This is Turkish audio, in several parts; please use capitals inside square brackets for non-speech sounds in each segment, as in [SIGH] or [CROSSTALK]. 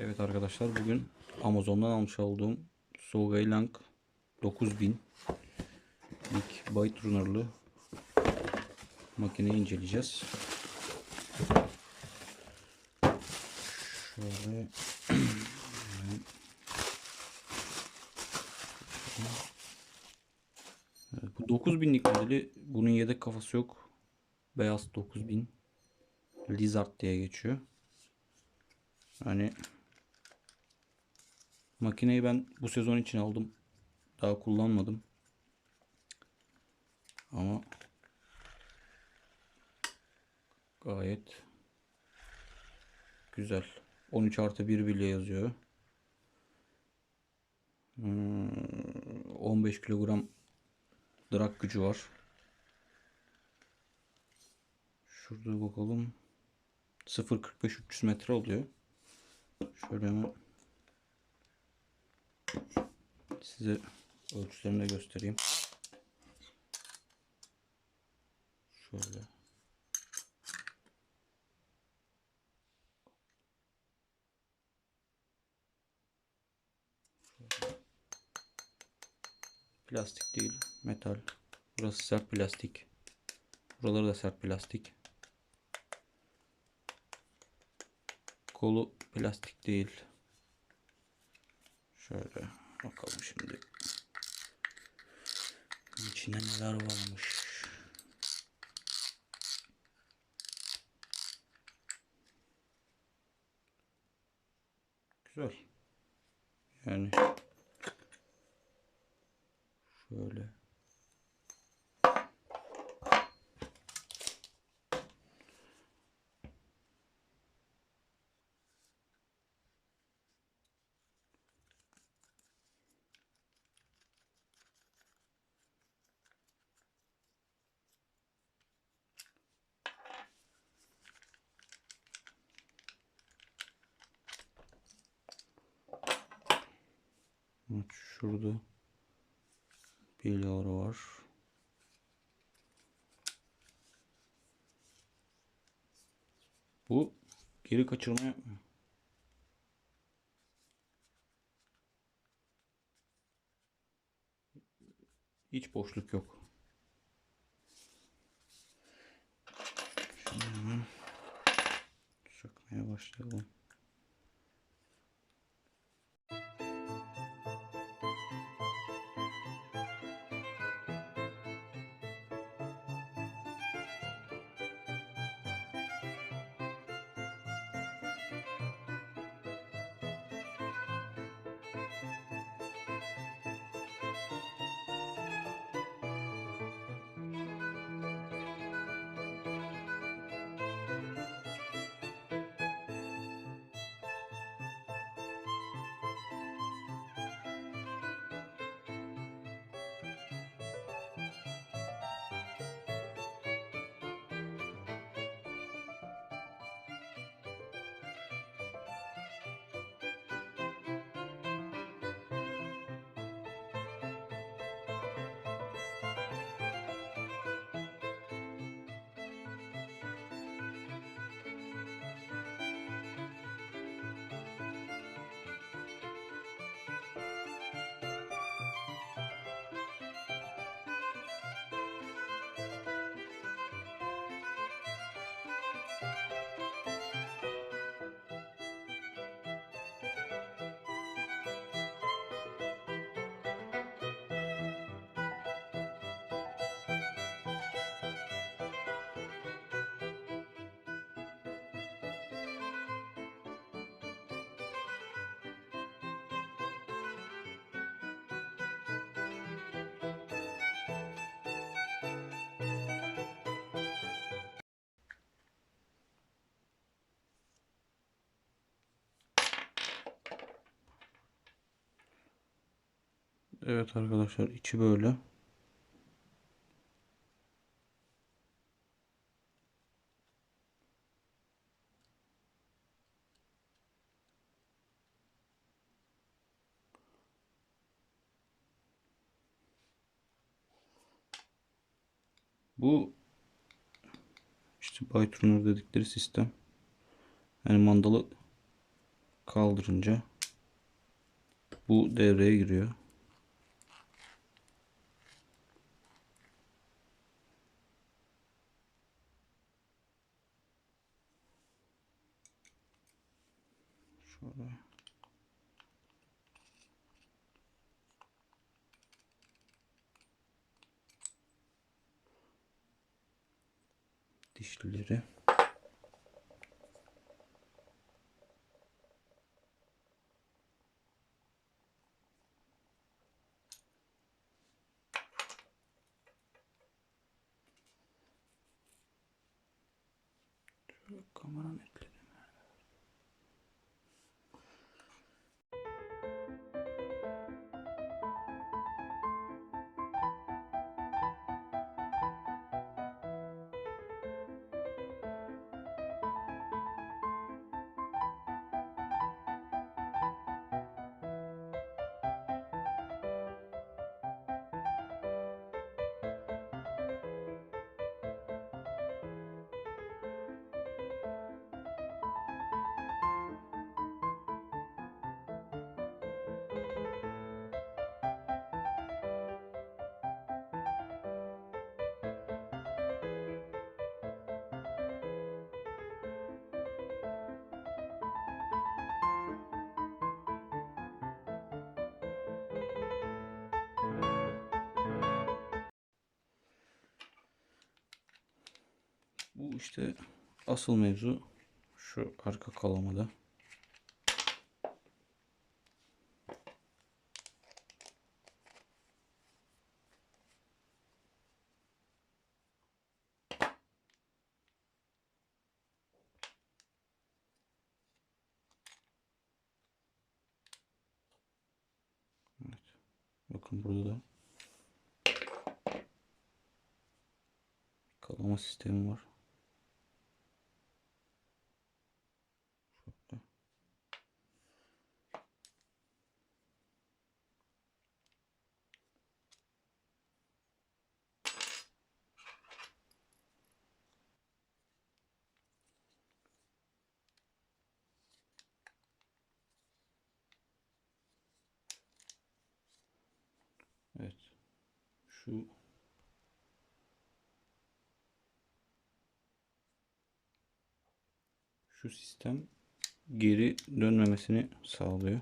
Evet arkadaşlar bugün Amazon'dan almış olduğum Solvay Lang 9000 ilk byte runner'lı makineyi inceleyeceğiz. Şöyle [CLEARS THROAT] Evet, bu 9000'lik modeli bunun yedek kafası yok. Beyaz 9000 Lizard diye geçiyor. Hani makineyi ben bu sezon için aldım. Daha kullanmadım. Ama gayet güzel. 13 artı 1 bile yazıyor. Hmm, 15 kilogram drag gücü var. Şurada bakalım. 0.45 300 metre oluyor. Şöyle hemen size ölçülerini de göstereyim. Şöyle. Plastik değil, metal. Burası sert plastik. Buraları da sert plastik. Kolu plastik değil. Şöyle bakalım şimdi. İçinde neler varmış. Güzel. Yani şöyle Evet, şurada bilyaları var. Bu geri kaçırma yapmıyor. Hiç boşluk yok. Şimdi hemen sökmeye başlayalım. Evet arkadaşlar içi böyle. Bu işte Byte Runner dedikleri sistem. Yani mandalı kaldırınca bu devreye giriyor. Şöyle. Dişlileri. Şöyle kamera netleri. İşte asıl mevzu şu arka kalamada. Bakın burada da kalama sistemi var. Evet. Şu şu sistem geri dönmemesini sağlıyor.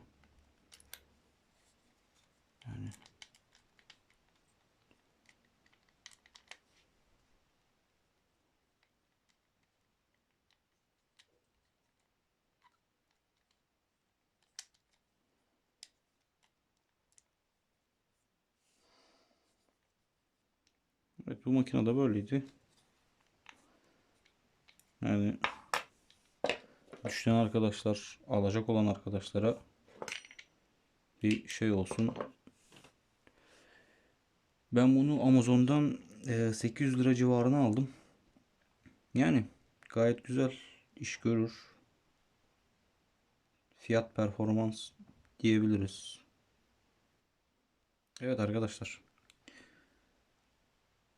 Evet bu makinede böyleydi. Yani düşünen arkadaşlar, alacak olan arkadaşlara bir şey olsun. Ben bunu Amazon'dan e, 800 lira civarına aldım. Yani gayet güzel iş görür. Fiyat performans diyebiliriz. Evet arkadaşlar.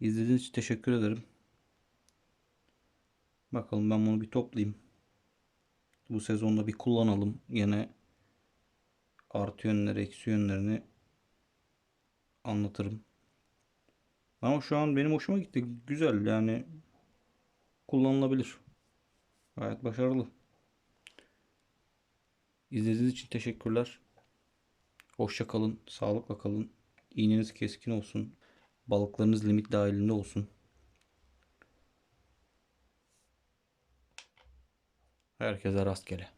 İzlediğiniz için teşekkür ederim. Bakalım ben bunu bir toplayayım. Bu sezonda bir kullanalım. Yine artı yönleri, eksi yönlerini anlatırım. Ama şu an benim hoşuma gitti. Güzel yani kullanılabilir. Gayet başarılı. İzlediğiniz için teşekkürler. Hoşça kalın, sağlıkla kalın. İğneniz keskin olsun. Balıklarınız limit dahilinde olsun. Herkese rastgele.